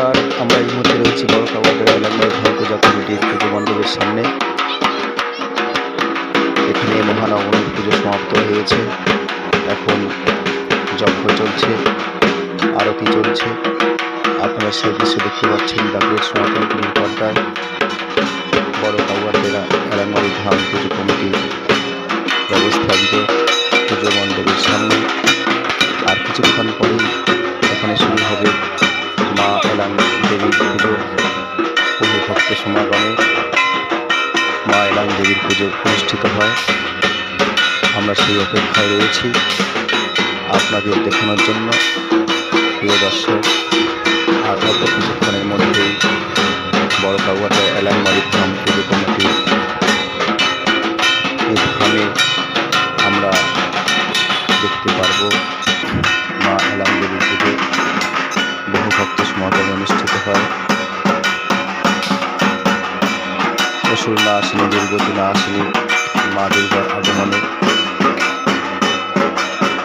নমস্কার, আমরা এই মুহূর্তে রয়েছি বড় কাবাদের এলাকায় ধর পূজা কমিটির পুজো মণ্ডপের সামনে। এখানে মহানবমীর পুজো সমাপ্ত হয়েছে। এখন যজ্ঞ চলছে, আরতি চলছে। আপনারা সেই দৃশ্য দেখতে পাচ্ছেন ডাবলের সনাতন পুজোর পর্দায়। বড় কাবাদের এলাকায় ধাম পুজো কমিটির ব্যবস্থাপিত পুজো মণ্ডপের সামনে। আর কিছুক্ষণ পরেই ভক্ত সমাগমে মা এলাং দেবীর পুজো অনুষ্ঠিত হয়। আমরা সেই অপেক্ষায় রয়েছি আপনাদের দেখানোর জন্য। প্রিয় দর্শক আর অল্প কিছুক্ষণের মধ্যেই বড় কাউয়াটা এলাংবাড়ি ধাম পুজো কমিটি। এই ধামে আমরা দেখতে পারব না আসেনি না আসেনি, মা দুর্গার আগমনে।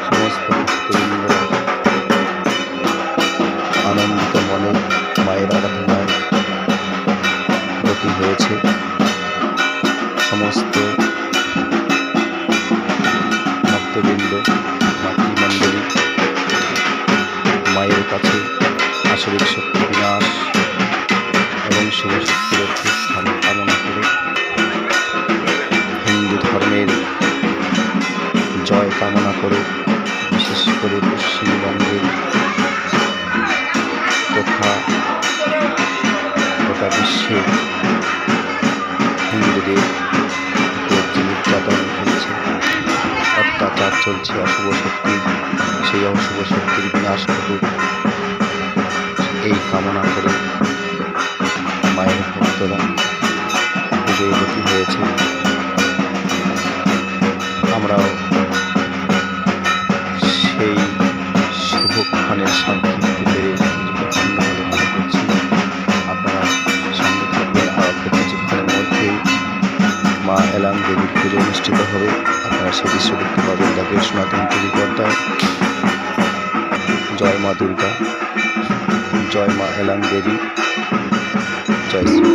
সমস্ত আনন্দিত মনে মায়ের আরাধনায় ব্রতী হয়েছে। সমস্ত ভক্তবৃন্দ, মাতৃমণ্ডলী মায়ের কাছে আসরিক শক্তি, বিনাশ এবং শুভ শক্তির স্থান কামনা করে, বিশেষ করে পশ্চিমবঙ্গের তথা গোটা বিশ্বে হিন্দুদের নির্যাতন চলছে অত্যাচার চলছে, অশুভ শক্তি, সেই অশুভ শক্তির বিনাশ ঘটুক। এই কামনা করে মায়ের ভক্তরা পুজোয় গতি হয়েছে। আমরাও এলাম দেবী পুজো অনুষ্ঠিত হবে। আপনারা সেই দৃশ্য দেখতে পাবেন জাতীয় সনাতন টিভি জয় মা দুর্গা। জয় মা এলাম দেবী। জয় শ্রী